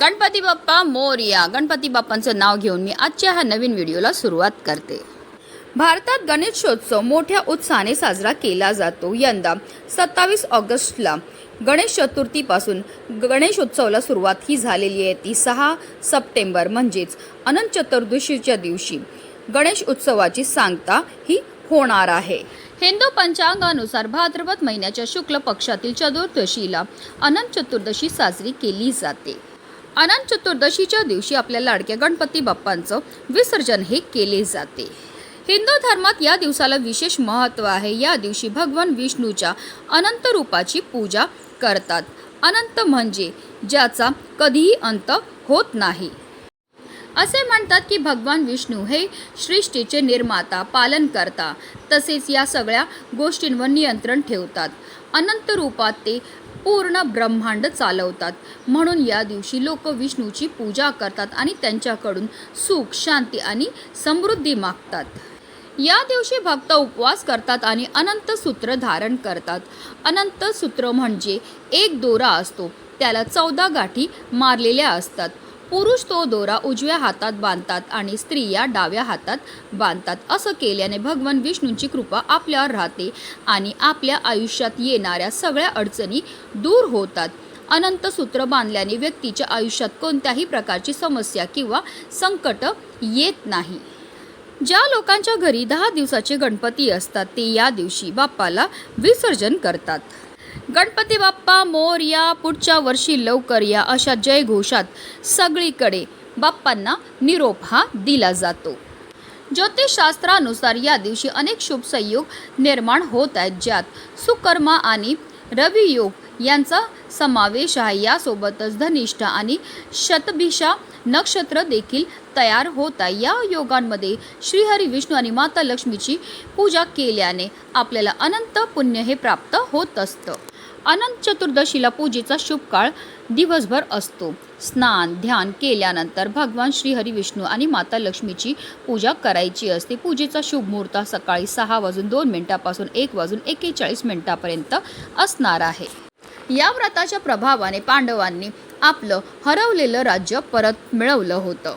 गणपती बाप्पा मोरया. गणपती बाप्पांचं नाव घेऊन मी आजच्या ह्या नवीन व्हिडिओला सुरुवात करते. भारतात गणेशोत्सव मोठ्या उत्साहाने साजरा केला जातो. यंदा सत्तावीस ऑगस्टला गणेश चतुर्थीपासून गणेशोत्सवाला सुरुवात ही झालेली आहे. ती सहा सप्टेंबर म्हणजेच अनंत चतुर्दशीच्या दिवशी गणेश उत्सवाची सांगता ही होणार आहे. हिंदू पंचांगानुसार भाद्रपद महिन्याच्या शुक्ल पक्षातील चतुर्दशीला अनंत चतुर्दशी साजरी केली जाते. अनंत चतुर्दशीच्या दिवशी आपल्या लाडक्या गणपती बाप्पांचं विसर्जन हे केले जाते. हिंदू धर्मात या दिवसाला विशेष महत्त्व आहे. या दिवशी भगवान विष्णूच्या अनंत रूपाची पूजा करतात. अनंत म्हणजे ज्याचा कधीही अंत होत नाही. असे म्हणतात की भगवान विष्णू हे सृष्टीचे निर्माता पालन करता तसेच या सगळ्या गोष्टींवर नियंत्रण ठेवतात. अनंत रूपात ते पूर्ण ब्रह्मांड चालवतात. म्हणून या दिवशी लोक विष्णूची पूजा करतात आणि त्यांच्याकडून सुख शांती आणि समृद्धी मागतात. या दिवशी भक्त उपवास करतात आणि अनंत सूत्र धारण करतात. अनंत सूत्र म्हणजे एक दोरा असतो. त्याला चौदा गाठी मारलेल्या असतात. पुरुष तो दोरा उजव्या हातात बांधतात आणि स्त्रिया डाव्या हातात बांधतात. असं केल्याने भगवान विष्णूंची कृपा आपल्यावर राहते आणि आपल्या आयुष्यात येणाऱ्या सगळ्या अडचणी दूर होतात. अनंत सूत्र बांधल्याने व्यक्तीच्या आयुष्यात कोणत्याही प्रकारची समस्या किंवा संकट येत नाही. ज्या लोकांच्या घरी दहा दिवसाचे गणपती असतात ते या दिवशी बाप्पाला विसर्जन करतात. गणपती बाप्पा मोर या पुढच्या वर्षी लवकर या अशा जयघोषात सगळीकडे बाप्पांना निरोप हा दिला जातो. ज्योतिषशास्त्रानुसार या दिवशी अनेक शुभ संयोग निर्माण होत आहेत ज्यात सुकर्मा आणि रवियोग यांचा समावेश आहे. यासोबतच धनिष्ठा आणि शतभिषा नक्षत्र देखील तयार होत. आहे या योगांमध्ये श्रीहरी विष्णू आणि माता लक्ष्मीची पूजा केल्याने आपल्याला अनंत पुण्य हे प्राप्त होत असतं. अनंत चतुर्दशीला पूजेचा शुभ काळ दिवसभर असतो. स्नान ध्यान केल्यानंतर भगवान श्रीहरी विष्णू आणि माता लक्ष्मीची पूजा करायची असते. पूजेचा शुभ मुहूर्त सकाळी सहा वाजून दोन मिनिटापासून एक वाजून एकेचाळीस मिनिटापर्यंत असणार आहे. या व्रताच्या प्रभावाने पांडवांनी आपलं हरवलेलं राज्य परत मिळवलं होतं.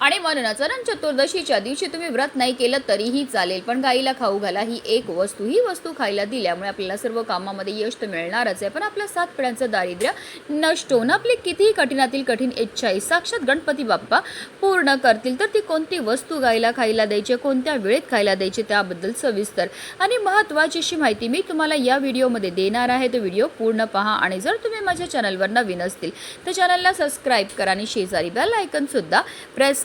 आणि म्हणूनच अनंत चतुर्दशीच्या दिवशी तुम्ही व्रत नाही केलं तरीही चालेल. पण गाईला खाऊ घाला ही एक वस्तू ही वस्तू खायला दिल्यामुळे आपल्याला सर्व कामामध्ये यश तर मिळणारच आहे. पण आपल्या सात पिढ्यांचं दारिद्र्य नष्ट होऊन आपली कितीही कठीणातील कठीण इच्छाही साक्षात गणपती बाप्पा पूर्ण करतील. तर ती कोणती वस्तू गाईला खायला द्यायची कोणत्या वेळेत खायला द्यायची त्याबद्दल सविस्तर आणि महत्त्वाची अशी माहिती मी तुम्हाला या व्हिडिओमध्ये देणार आहे. तो व्हिडिओ पूर्ण पहा आणि जर तुम्ही माझ्या चॅनलवर नवीन असतील तर चॅनलला सबस्क्राईब करा आणि शेजारी बेल आयकनसुद्धा प्रेस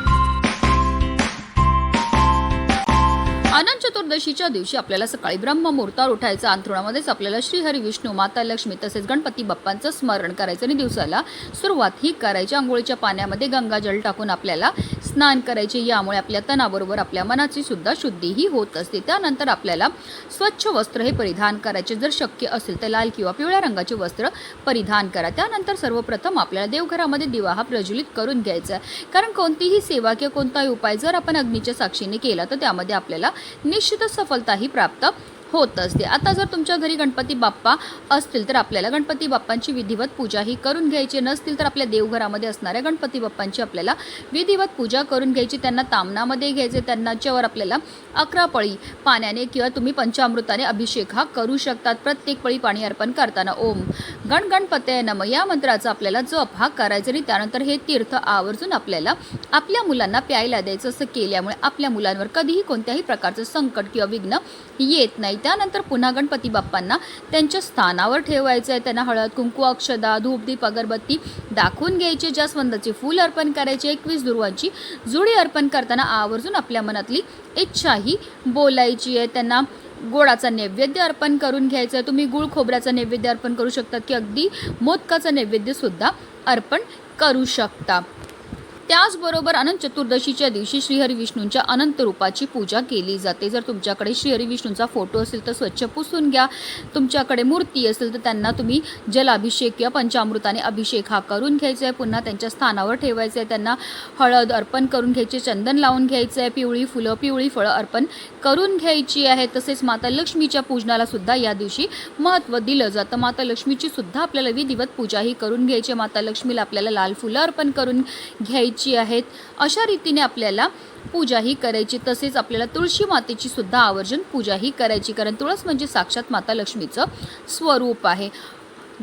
अनंत चतुर्दशीच्या दिवशी आपल्याला सकाळी ब्रह्म मुहूर्तावर उठायचं. अंथरुणामध्येच आपल्याला श्रीहरी विष्णू माता लक्ष्मी तसेच गणपती बाप्पांचं स्मरण करायचं आणि दिवसाला सुरुवात ही करायची. आंघोळीच्या पाण्यामध्ये गंगाजल टाकून आपल्याला स्नान करायचे. यामुळे आपल्या तणाबरोबर आपल्या मनाची सुद्धा शुद्धीही होत असते. त्यानंतर आपल्याला स्वच्छ वस्त्र हे परिधान करायचे. जर शक्य असेल तर लाल किंवा पिवळ्या रंगाचे वस्त्र परिधान करा. त्यानंतर सर्वप्रथम आपल्याला देवघरामध्ये दिवा हा प्रज्वलित करून घ्यायचा आहे. कारण कोणतीही सेवा किंवा कोणताही उपाय जर आपण अग्नीच्या साक्षीने केला तर त्यामध्ये आपल्याला निश्चितच सफलताही प्राप्त होत असते. आता जर तुमच्या घरी गणपती बाप्पा असतील तर आपल्याला गणपती बाप्पांची विधिवत पूजा ही करून घ्यायची. नसतील तर आपल्या देवघरामध्ये असणाऱ्या गणपती बाप्पांची आपल्याला विधिवत पूजा करून घ्यायची. त्यांना तामनामध्ये घ्यायचे त्यांनाच्यावर आपल्याला अकरा पळी पाण्याने किंवा तुम्ही पंचामृताने अभिषेक हा करू शकतात. प्रत्येक पळी पाणी अर्पण करताना ओम गण गणपते नम या मंत्राचा आपल्याला जप हा करायचा आणि त्यानंतर हे तीर्थ आवर्जून आपल्याला आपल्या मुलांना प्यायला द्यायचं. असं केल्यामुळे आपल्या मुलांवर कधीही कोणत्याही प्रकारचं संकट किंवा विघ्न येत नाही. त्यानंतर पुन्हा गणपती बाप्पांना त्यांच्या स्थानावर ठेवायचं आहे त्यांना हळद कुंकू अक्षदा धूपदीप अगरबत्ती दाखवून घ्यायची. जास्वंदाचे फूल अर्पण करायचे एकवीस दुर्वांची जुडी अर्पण करताना आवर्जून आपल्या मनातली इच्छाही बोलायची आहे. त्यांना गोडाचा नैवेद्य अर्पण करून घ्यायचं आहे. तुम्ही गुळ खोबऱ्याचा नैवेद्य अर्पण करू शकता की अगदी मोदकाचा नैवेद्यसुद्धा अर्पण करू शकता. त्याचबरोबर अनंत चतुर्दशीच्या दिवशी श्रीहरी विष्णूंच्या अनंत रूपाची पूजा केली जाते. जर तुमच्याकडे श्रीहरी विष्णूंचा फोटो असेल तर स्वच्छ पुसून घ्या. तुमच्याकडे मूर्ती असेल तर त्यांना तुम्ही जलाभिषेक किंवा पंचामृताने अभिषेक हा करून घ्यायचा आहे पुन्हा त्यांच्या स्थानावर ठेवायचं आहे त्यांना हळद अर्पण करून घ्यायचे चंदन लावून घ्यायचं आहे पिवळी फुलं पिवळी फळं अर्पण करून घ्यायची आहे. तसेच माता लक्ष्मीच्या पूजनाला सुद्धा या दिवशी महत्त्व दिलं जातं. माता लक्ष्मीची सुद्धा आपल्याला विधिवत पूजा ही करून घ्यायची. आहे. माता लक्ष्मीला आपल्याला लाल फुलं अर्पण करून घ्यायची. आहेत. अशा रीतीने आपल्याला पूजा ही करायची तसेच आपल्याला तुळशी मातेची सुद्धा आवर्जन पूजा ही करायची. कारण तुळस म्हणजे साक्षात माता लक्ष्मीचं स्वरूप आहे.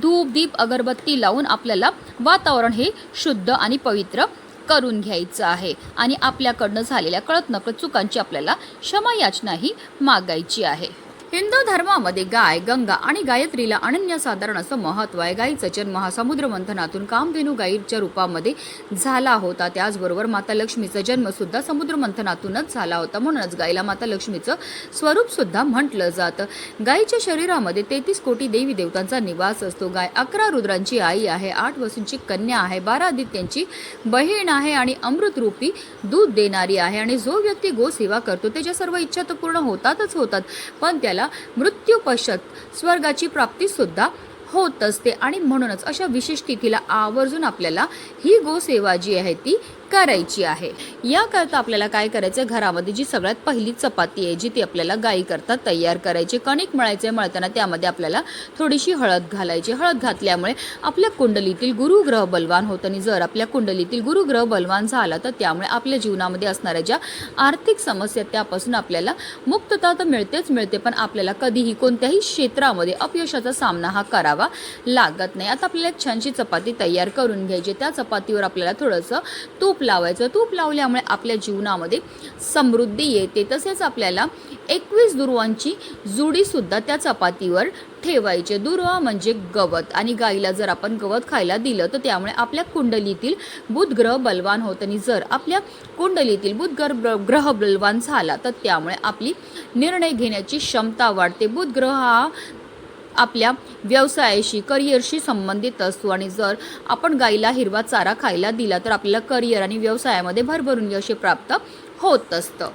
धूप दीप अगरबत्ती लावून आपल्याला वातावरण हे शुद्ध आणि पवित्र करून घ्यायचं आहे. आणि आपल्याकडनं झालेल्या कळत नकळत चुकांची आपल्याला क्षमा याचनाही मागायची आहे. हिंदू धर्मामध्ये गाय गंगा आणि गायत्रीला अनन्यसाधारण असं महत्त्व आहे. गायीचा जन्म हा समुद्र मंथनातून कामधेनू गायीच्या रूपामध्ये झाला होता. त्याचबरोबर माता लक्ष्मीचा जन्म सुद्धा समुद्र मंथनातूनच झाला होता. म्हणूनच गायीला माता लक्ष्मीचं स्वरूप सुद्धा म्हटलं जातं. गायीच्या शरीरामध्ये तेहतीस कोटी देवी देवतांचा निवास असतो. गाय अकरा रुद्रांची आई आहे आठ वसूंची कन्या आहे बारा आदित्यांची बहीण आहे आणि अमृतरूपी दूध देणारी आहे. आणि जो व्यक्ती गोसेवा करतो त्याच्या सर्व इच्छा तर पूर्ण होतातच होतात. पण त्याला त्याला पश्चात स्वर्गाची प्राप्ती सुद्धा होत असते. आणि म्हणूनच अशा विशेष तिथीला आवर्जून आपल्याला ही गोसेवा जी आहे ती करायची आहे. याकरता आपल्याला काय करायचं घरामध्ये जी सगळ्यात पहिली चपाती आहे जी ती आपल्याला गाईकरता तयार करायची. कणिक मळायचे मळताना त्यामध्ये आपल्याला थोडीशी हळद घालायची. हळद घातल्यामुळे आपल्या कुंडलीतील गुरुग्रह बलवान होत आणि जर आपल्या कुंडलीतील गुरुग्रह बलवान झाला तर त्यामुळे आपल्या जीवनामध्ये असणाऱ्या ज्या आर्थिक समस्या त्यापासून आपल्याला मुक्तता तर मिळतेच मिळते पण आपल्याला कधीही कोणत्याही क्षेत्रामध्ये अपयशाचा सामना हा करावा लागत नाही. आता आपल्याला एक छानशी चपाती तयार करून घ्यायची त्या चपातीवर आपल्याला थोडंसं तूप तूप लावायचं. तूप लावल्यामुळे आपल्या जीवनामध्ये समृद्धी येते. तसेच आपल्याला एकवीस दुर्वांची जुडीसुद्धा त्या चपातीवर ठेवायचे. दुर्वा म्हणजे गवत. आणि गाईला जर आपण गवत खायला दिलं तर त्यामुळे आपल्या कुंडलीतील बुधग्रह बलवान होत. आणि जर आपल्या कुंडलीतील बुधग्रह ग्रह ग्रह बलवान झाला तर त्यामुळे आपली निर्णय घेण्याची क्षमता वाढते. बुधग्रह हा आपल्या व्यवसायाशी करिअरशी संबंधित असतो आणि जर आपण गाईला हिरवा चारा खायला दिला तर आपल्याला करिअर आणि व्यवसायामध्ये भरभरून यश प्राप्त होत असतं.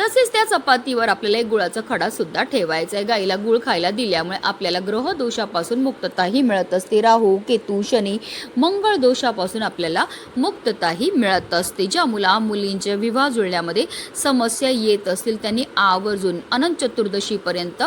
तसेच त्या चपातीवर आपल्याला एक गुळाचा खडा सुद्धा ठेवायचा आहे. गाईला गुळ खायला दिल्यामुळे आपल्याला ग्रह दोषापासून मुक्तताही मिळत असते. राहू केतू शनी मंगळ दोषापासून आपल्याला मुक्तताही मिळत असते. ज्या मुला मुलींच्या विवाह जुळण्यामध्ये समस्या येत असतील त्यांनी आवर्जून अनंत चतुर्दशीपर्यंत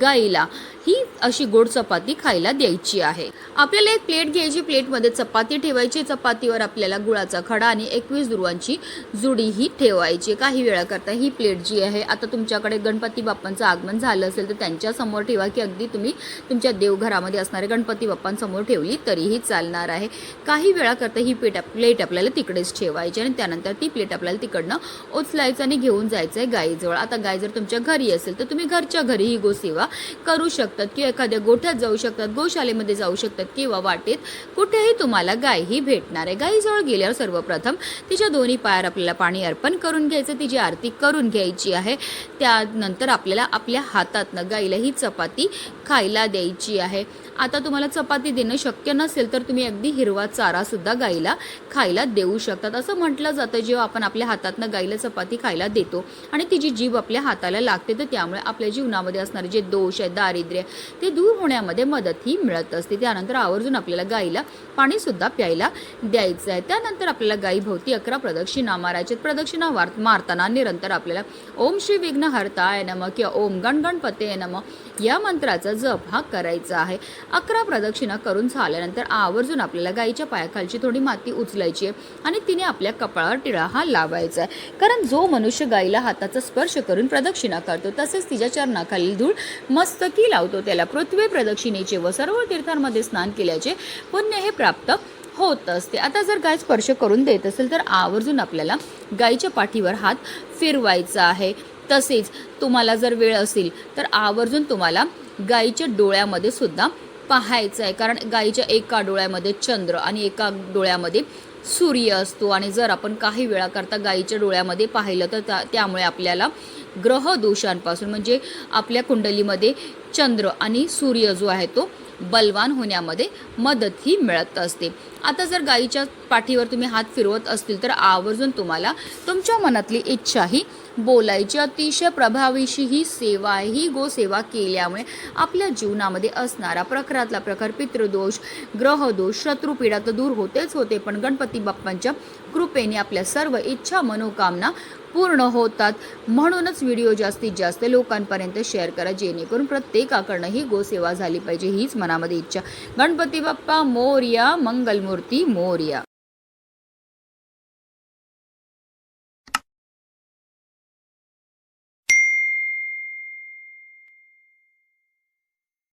गाईला ही अशी गोड चपाती खायला द्यायची आहे. आपल्याला एक प्लेट घ्यायची. प्लेटमध्ये चपाती ठेवायची. चपातीवर आपल्याला गुळाचा खडा आणि एकवीस दुर्वांची जुडी ही ठेवायची. काही वेळा करता ही प्लेट जी आहे आता तुमच्याकडे गणपती बाप्पांचं आगमन झालं असेल तर त्यांच्यासमोर ठेवा की अगदी तुम्ही तुमच्या देवघरामध्ये असणारे गणपती बाप्पांसमोर ठेवली तरीही चालणार आहे. काही वेळाकरता ही प्लेट प्लेट आपल्याला तिकडेच ठेवायची आणि त्यानंतर ती प्लेट आपल्याला तिकडनं उचलायचं आणि घेऊन जायचं आहे गाईजवळ. आता गाय जर तुमच्या घरी असेल तर तुम्ही घरच्या घरी ही गोसेवा करू शकतात किंवा एखाद्या गोठ्यात जाऊ शकतात गोशालेमध्ये जाऊ शकतात किंवा वाटेत कुठेही तुम्हाला गाय ही भेटणार आहे. गाईजवळ गेल्यावर सर्वप्रथम तिच्या दोन्ही पायावर आपल्याला पाणी अर्पण करून घ्यायचं तिची आरती करून घ्यायची. आहे. त्यानंतर आपल्याला आपल्या हातातनं गाईला ही चपाती खायला द्यायची आहे. आता तुम्हाला चपाती देणं शक्य नसेल तर तुम्ही अगदी हिरवा चारा सुद्धा गाईला खायला देऊ शकतात. असं म्हटलं जातं जेव्हा आपण आपल्या हातातनं गाईला चपाती खायला देतो आणि तिची जीभ आपल्या हाताला लागते तर त्यामुळे आपल्या जीवनामध्ये असणारे जे दोष आहे दारिद्र्य ते दूर होण्यामध्ये मदत ही मिळत असते. त्यानंतर आवर्जून आपल्याला गाईला पाणीसुद्धा प्यायला द्यायचं आहे. त्यानंतर आपल्याला गाईभोवती अकरा प्रदक्षिणा मारायचे प्रदक्षिणा वार मारताना निरंतर आपल्याला ओम श्री विघ्न हरताय नम किंवा ओम गणगणपते नम या मंत्राचा जप हा करायचा आहे. अकरा प्रदक्षिणा करून झाल्यानंतर आवर्जून आपल्याला गाईच्या पायाखालची थोडी माती उचलायची आहे आणि तिने आपल्या कपाळावर टिळा हा लावायचा आहे. कारण जो मनुष्य गाईला हाताचा स्पर्श करून प्रदक्षिणा करतो तसेच तिच्या चरणाखाली धूळ मस्तकी लावतो. त्याला पृथ्वी प्रदक्षिणेचे व सर्व तीर्थांमध्ये स्नान केल्याचे पुण्य हे प्राप्त होत असते. आता जर गाय स्पर्श करून देत असेल तर आवर्जून आपल्याला गायीच्या पाठीवर हात फिरवायचा आहे. तसेच तुम्हाला जर वेळ असेल तर आवर्जून तुम्हाला गाईच्या डोळ्यामध्ये सुद्धा पाहायचं आहे. कारण गाईच्या एका डोळ्यामध्ये चंद्र आणि एका डोळ्यामध्ये सूर्य असतो. आणि जर आपण काही वेळाकरता गाईच्या डोळ्यामध्ये पाहिलं तर त्या त्यामुळे आपल्याला ग्रह दोषांपासून म्हणजे आपल्या कुंडलीमध्ये चंद्र आणि सूर्य जो आहे तो बलवान होण्यामध्ये मदतही मिळत असते. आता जर गाईच्या पाठीवर तुम्ही हात फिरवत असतील तर आवर्जून तुम्हाला तुमच्या मनातली इच्छाही बोलायची. अतिशय प्रभावीशी ही सेवा आहे. ही गोसेवा केल्यामुळे आपल्या जीवनामध्ये असणारा प्रखरातला प्रखर पितृदोष ग्रहदोष शत्रुपीडा तर दूर होतेच होते पण गणपती बाप्पांच्या कृपेने आपल्या सर्व इच्छा मनोकामना पूर्ण होतात. म्हणूनच व्हिडिओ जास्तीत जास्त लोकांपर्यंत शेअर करा जेणेकरून प्रत्येकाकडनं ही गोसेवा झाली पाहिजे हीच मनामध्ये इच्छा. गणपती बाप्पा मोर्या मंगलमूर्ती मोर्या